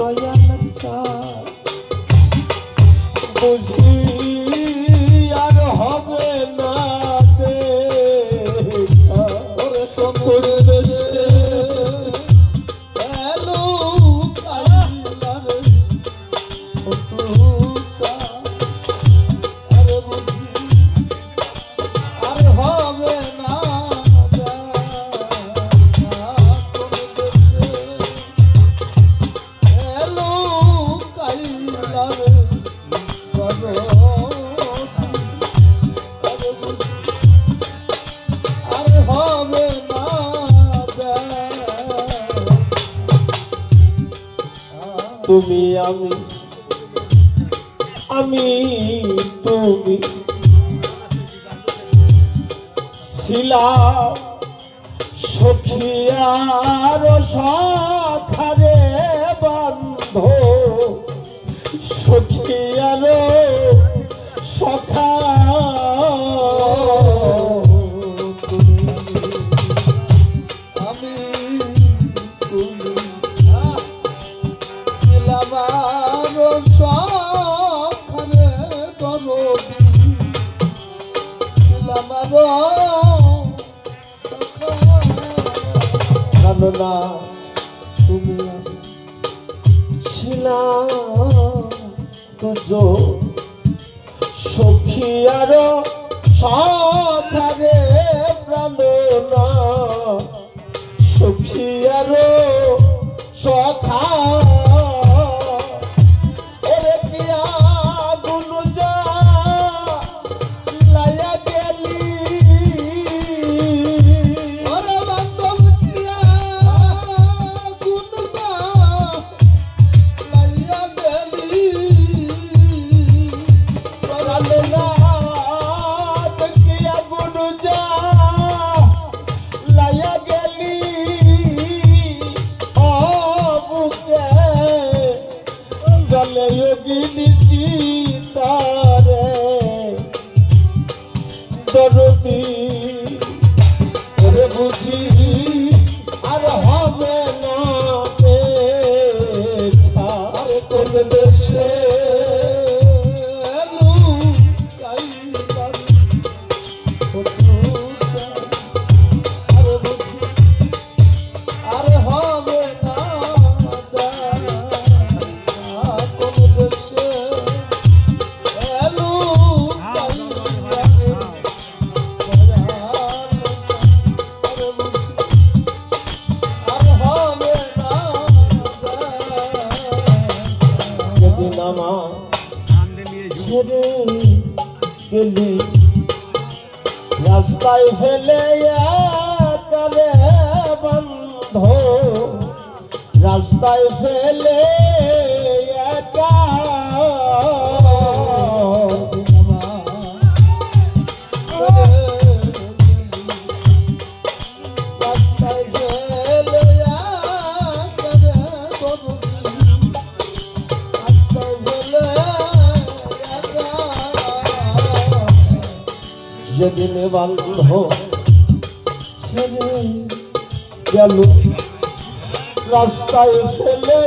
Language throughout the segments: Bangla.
soy. তুমি আমি আমি তুমি ছিলাম সখিয়ার সখারে। না তুমি ছিলা তুজো সখী আর সখারে প্রাণ না। সখী সখ দরদি রাস্তায় ফেলে সেদিন বান্ধ ছেড়ে গেল। রাস্তায় ফেলে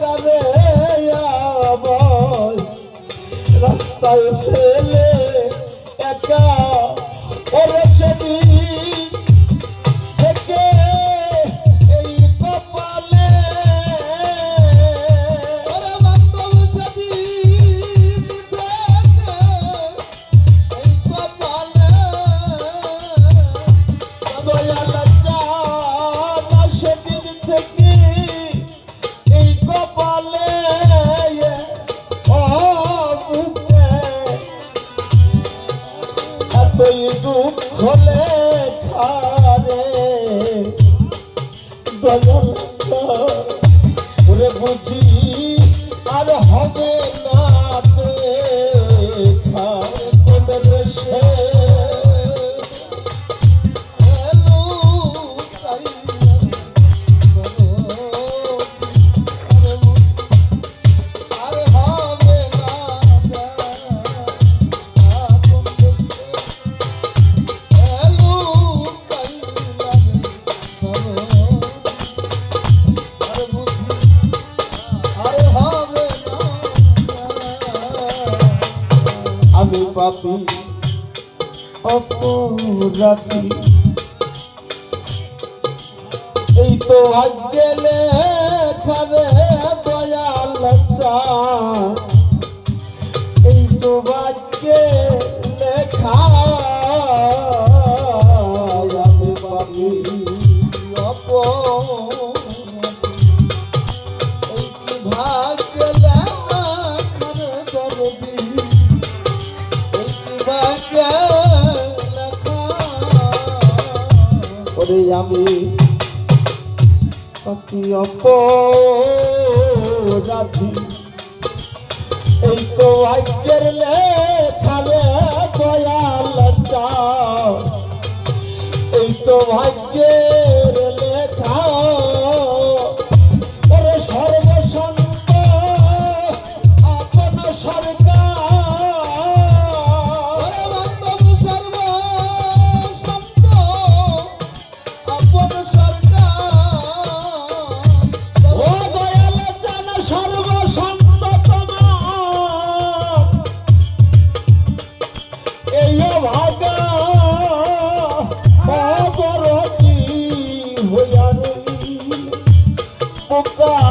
তারে রাস্তায় ফেলে একা সেই দুঃখ লেখারে গজল ওরে বুঝি আর হবে না দেখা সে পাপি অপরাধী এই তো ভাগ্যে লেখারে দয়াল এই তো ভাগ্যে আমি। অতি অপরাধী। এই তো ভাগ্যের লেখারে দয়াল চাও এই তো ভাগ্যের লেখা। ওরে সর্বসন্ত আপন সরকার Papa.